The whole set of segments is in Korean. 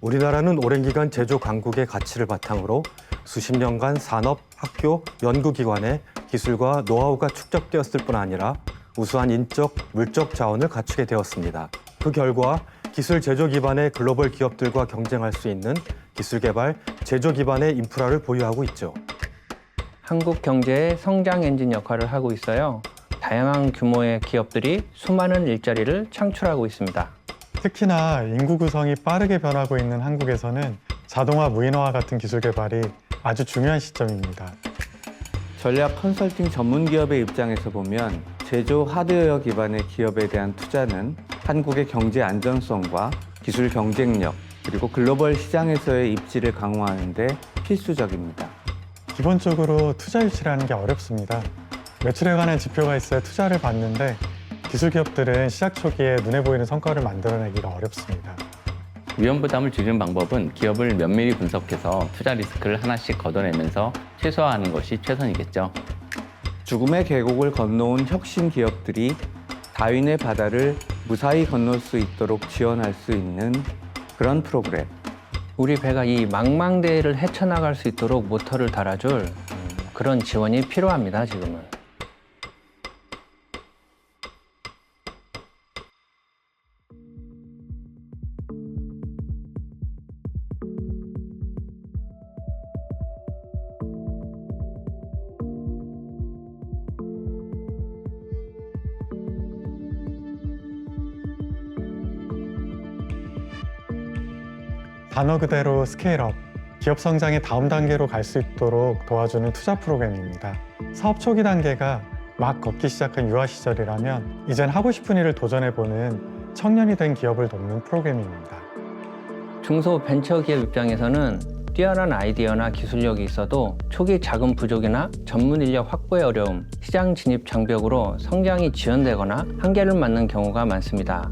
우리나라는 오랜 기간 제조 강국의 가치를 바탕으로 수십 년간 산업, 학교, 연구기관의 기술과 노하우가 축적되었을 뿐 아니라 우수한 인적, 물적 자원을 갖추게 되었습니다. 그 결과 기술 제조 기반의 글로벌 기업들과 경쟁할 수 있는 기술 개발, 제조 기반의 인프라를 보유하고 있죠. 한국 경제의 성장 엔진 역할을 하고 있어요. 다양한 규모의 기업들이 수많은 일자리를 창출하고 있습니다. 특히나 인구 구성이 빠르게 변하고 있는 한국에서는 자동화, 무인화 같은 기술 개발이 아주 중요한 시점입니다. 전략 컨설팅 전문 기업의 입장에서 보면 제조 하드웨어 기반의 기업에 대한 투자는 한국의 경제 안전성과 기술 경쟁력 그리고 글로벌 시장에서의 입지를 강화하는 데 필수적입니다. 기본적으로 투자 유치라는 게 어렵습니다. 매출에 관한 지표가 있어야 투자를 받는데 기술 기업들은 시작 초기에 눈에 보이는 성과를 만들어내기가 어렵습니다. 위험 부담을 줄이는 방법은 기업을 면밀히 분석해서 투자 리스크를 하나씩 걷어내면서 최소화하는 것이 최선이겠죠. 죽음의 계곡을 건너온 혁신 기업들이 다윈의 바다를 무사히 건널 수 있도록 지원할 수 있는 그런 프로그램. 우리 배가 이 망망대해를 헤쳐나갈 수 있도록 모터를 달아줄 음, 그런 지원이 필요합니다, 지금은. 단어 그대로 스케일업, 기업 성장의 다음 단계로 갈 수 있도록 도와주는 투자 프로그램입니다. 사업 초기 단계가 막 걷기 시작한 유아 시절이라면 이젠 하고 싶은 일을 도전해보는 청년이 된 기업을 돕는 프로그램입니다. 중소 벤처 기업 입장에서는 뛰어난 아이디어나 기술력이 있어도 초기 자금 부족이나 전문 인력 확보의 어려움, 시장 진입 장벽으로 성장이 지연되거나 한계를 맞는 경우가 많습니다.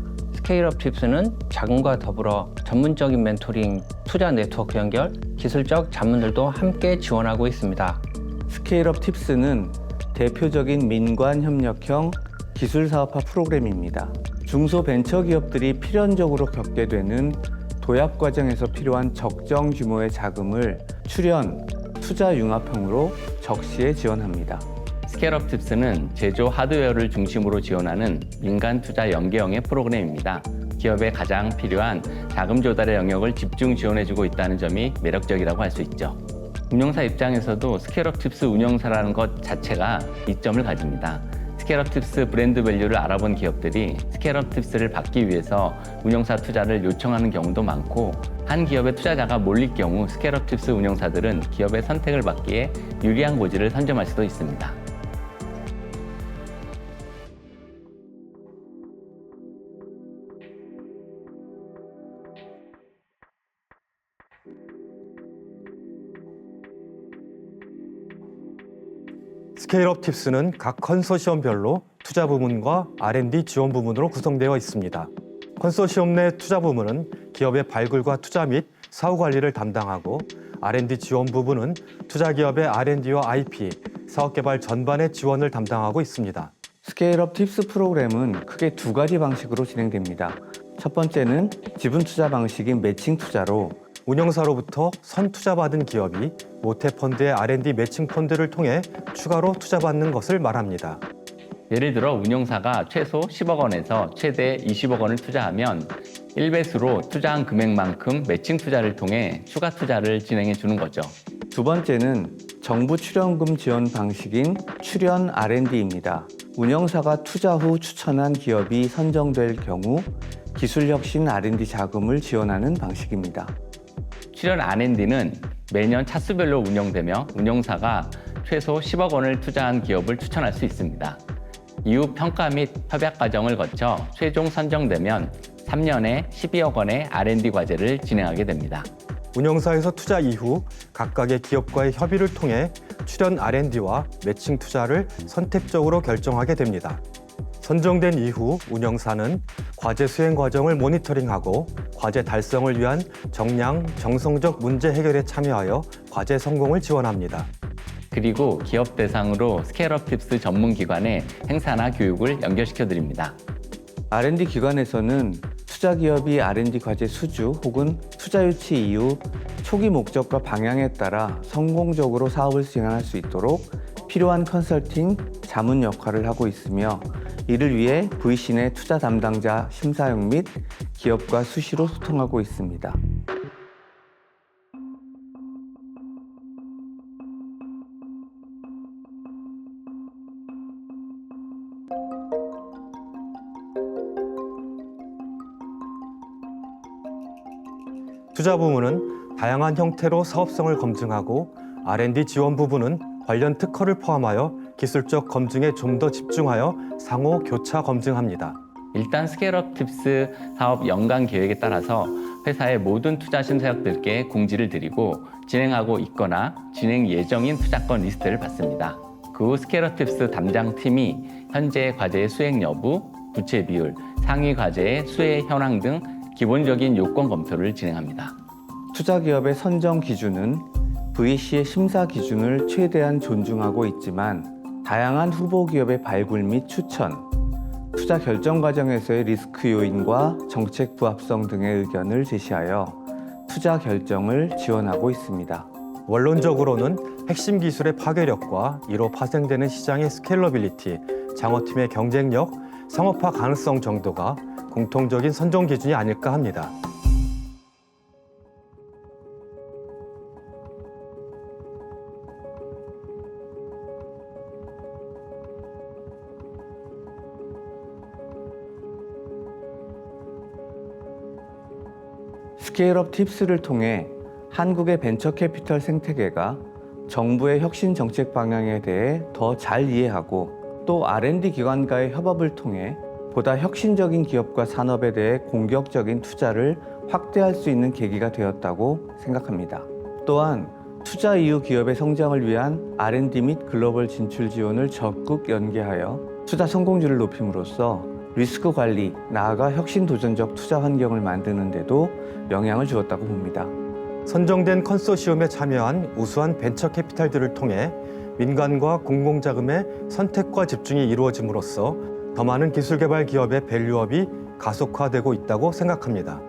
스케일업 팁스는 자금과 더불어 전문적인 멘토링, 투자 네트워크 연결, 기술적 자문들도 함께 지원하고 있습니다. 스케일업 팁스는 대표적인 민관 협력형 기술 사업화 프로그램입니다. 중소 벤처 기업들이 필연적으로 겪게 되는 도약 과정에서 필요한 적정 규모의 자금을 출연, 투자 융합형으로 적시에 지원합니다. 스케일업 팁스는 제조 하드웨어를 중심으로 지원하는 민간 투자 연계형의 프로그램입니다. 기업에 가장 필요한 자금 조달의 영역을 집중 지원해주고 있다는 점이 매력적이라고 할 수 있죠. 운영사 입장에서도 스케일업 팁스 운영사라는 것 자체가 이점을 가집니다. 스케일업 팁스 브랜드 밸류를 알아본 기업들이 스케일업 팁스를 받기 위해서 운영사 투자를 요청하는 경우도 많고 한 기업의 투자자가 몰릴 경우 스케일업 팁스 운영사들은 기업의 선택을 받기에 유리한 고지를 선점할 수도 있습니다. 스케일업 팁스는 각 컨소시엄별로 투자 부문과 R&D 지원 부문으로 구성되어 있습니다. 컨소시엄 내 투자 부문은 기업의 발굴과 투자 및 사후 관리를 담당하고 R&D 지원 부분은 투자 기업의 R&D와 IP, 사업 개발 전반의 지원을 담당하고 있습니다. 스케일업 팁스 프로그램은 크게 두 가지 방식으로 진행됩니다. 첫 번째는 지분 투자 방식인 매칭 투자로 운영사로부터 선투자받은 기업이 모태펀드의 R&D 매칭 펀드를 통해 추가로 투자받는 것을 말합니다. 예를 들어 운영사가 최소 10억 원에서 최대 20억 원을 투자하면 1배수로 투자한 금액만큼 매칭 투자를 통해 추가 투자를 진행해 주는 거죠. 두 번째는 정부 출연금 지원 방식인 출연 R&D입니다. 운영사가 투자 후 추천한 기업이 선정될 경우 기술 혁신 R&D 자금을 지원하는 방식입니다. 출연 R&D는 매년 차수별로 운영되며 운영사가 최소 10억 원을 투자한 기업을 추천할 수 있습니다. 이후 평가 및 협약 과정을 거쳐 최종 선정되면 3년에 12억 원의 R&D 과제를 진행하게 됩니다. 운영사에서 투자 이후 각각의 기업과의 협의를 통해 출연 R&D와 매칭 투자를 선택적으로 결정하게 됩니다. 선정된 이후 운영사는 과제 수행 과정을 모니터링하고 과제 달성을 위한 정량, 정성적 문제 해결에 참여하여 과제 성공을 지원합니다. 그리고 기업 대상으로 스케일업 팁스 전문 기관의 행사나 교육을 연결시켜 드립니다. R&D 기관에서는 투자 기업이 R&D 과제 수주 혹은 투자 유치 이후 초기 목적과 방향에 따라 성공적으로 사업을 진행할 수 있도록 필요한 컨설팅, 자문 역할을 하고 있으며 이를 위해 내 투자 담당자 심사용 및 기업과 수시로 소통하고 있습니다. 투자 부문은 다양한 형태로 사업성을 검증하고 R&D 지원 부분은 관련 특허를 포함하여 기술적 검증에 좀 더 집중하여 상호 교차 검증합니다. 일단 스케일업 팁스 사업 연간 계획에 따라서 회사의 모든 투자 심사역들께 공지를 드리고 진행하고 있거나 진행 예정인 투자권 리스트를 받습니다. 그 후 스케일업 팁스 담당 팀이 현재 과제의 수행 여부, 부채 비율, 상위 과제의 수혜 현황 등 기본적인 요건 검토를 진행합니다. 투자 기업의 선정 기준은 VC의 심사 기준을 최대한 존중하고 있지만 다양한 후보 기업의 발굴 및 추천, 투자 결정 과정에서의 리스크 요인과 정책 부합성 등의 의견을 제시하여 투자 결정을 지원하고 있습니다. 원론적으로는 핵심 기술의 파괴력과 이로 파생되는 시장의 스케일러빌리티, 장어팀의 경쟁력, 상업화 가능성 정도가 공통적인 선정 기준이 아닐까 합니다. 스케일업 팁스를 통해 한국의 벤처 캐피털 생태계가 정부의 혁신 정책 방향에 대해 더 잘 이해하고 또 R&D 기관과의 협업을 통해 보다 혁신적인 기업과 산업에 대해 공격적인 투자를 확대할 수 있는 계기가 되었다고 생각합니다. 또한 투자 이후 기업의 성장을 위한 R&D 및 글로벌 진출 지원을 적극 연계하여 투자 성공률을 높임으로써 리스크 관리, 나아가 혁신 도전적 투자 환경을 만드는 데도 영향을 주었다고 봅니다. 선정된 컨소시엄에 참여한 우수한 벤처 캐피탈들을 통해 민간과 공공 자금의 선택과 집중이 이루어짐으로써 더 많은 기술 개발 기업의 밸류업이 가속화되고 있다고 생각합니다.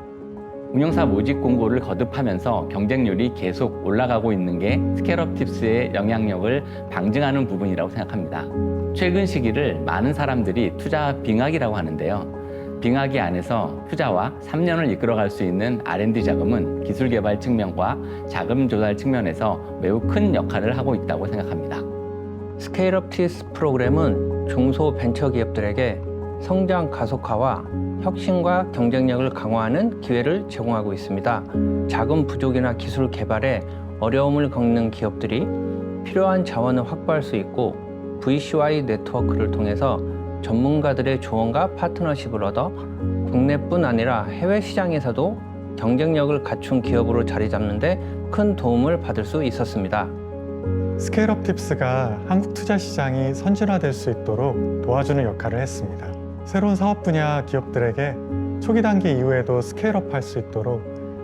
운영사 모집 공고를 거듭하면서 경쟁률이 계속 올라가고 있는 게 스케일업 팁스의 영향력을 방증하는 부분이라고 생각합니다. 최근 시기를 많은 사람들이 투자 빙하기라고 하는데요. 빙하기 안에서 투자와 3년을 이끌어갈 수 있는 R&D 자금은 기술 개발 측면과 자금 조달 측면에서 매우 큰 역할을 하고 있다고 생각합니다. 스케일업 티스 프로그램은 중소 벤처 기업들에게 성장 가속화와 혁신과 경쟁력을 강화하는 기회를 제공하고 있습니다. 자금 부족이나 기술 개발에 어려움을 겪는 기업들이 필요한 자원을 확보할 수 있고 VCY 네트워크를 통해서 전문가들의 조언과 파트너십을 얻어 국내뿐 아니라 해외 시장에서도 경쟁력을 갖춘 기업으로 자리 잡는 데 큰 도움을 받을 수 있었습니다. 스케일업 팁스가 한국 투자 시장이 선진화될 수 있도록 도와주는 역할을 했습니다. 새로운 사업 분야 기업들에게 초기 단계 이후에도 스케일업 할 수 있도록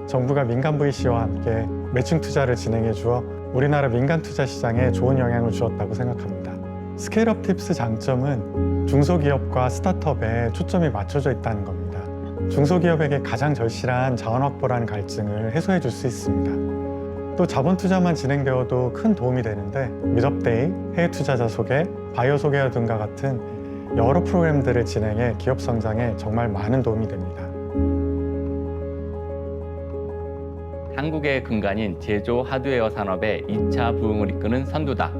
정부가 민간 VC와 함께 매칭 투자를 진행해 주어 우리나라 민간 투자 시장에 좋은 영향을 주었다고 생각합니다. 스케일업 팁스 장점은 중소기업과 스타트업에 초점이 맞춰져 있다는 겁니다. 중소기업에게 가장 절실한 자원 확보라는 갈증을 해소해 줄 수 있습니다. 또 자본 투자만 진행되어도 큰 도움이 되는데 미접데이, 해외 투자자 소개, 바이오 소개와 등과 같은 여러 프로그램들을 진행해 기업 성장에 정말 많은 도움이 됩니다. 한국의 근간인 제조 하드웨어 산업의 2차 부흥을 이끄는 선두다.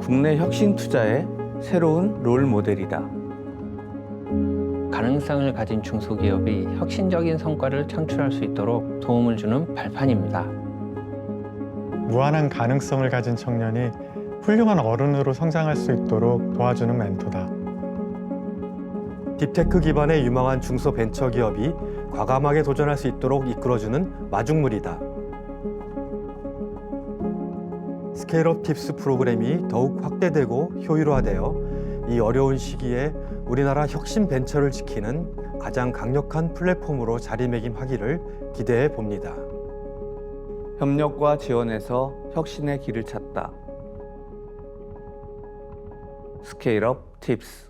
국내 혁신 투자의 새로운 롤 모델이다. 가능성을 가진 중소기업이 혁신적인 성과를 창출할 수 있도록 도움을 주는 발판입니다. 무한한 가능성을 가진 청년이 훌륭한 어른으로 성장할 수 있도록 도와주는 멘토다. 딥테크 기반의 유망한 중소 벤처 기업이 과감하게 도전할 수 있도록 이끌어주는 마중물이다. 스케일업 팁스 프로그램이 더욱 확대되고 효율화되어 이 어려운 시기에 우리나라 혁신 벤처를 지키는 가장 강력한 플랫폼으로 자리매김하기를 기대해 봅니다. 협력과 지원에서 혁신의 길을 찾다. 스케일업 팁스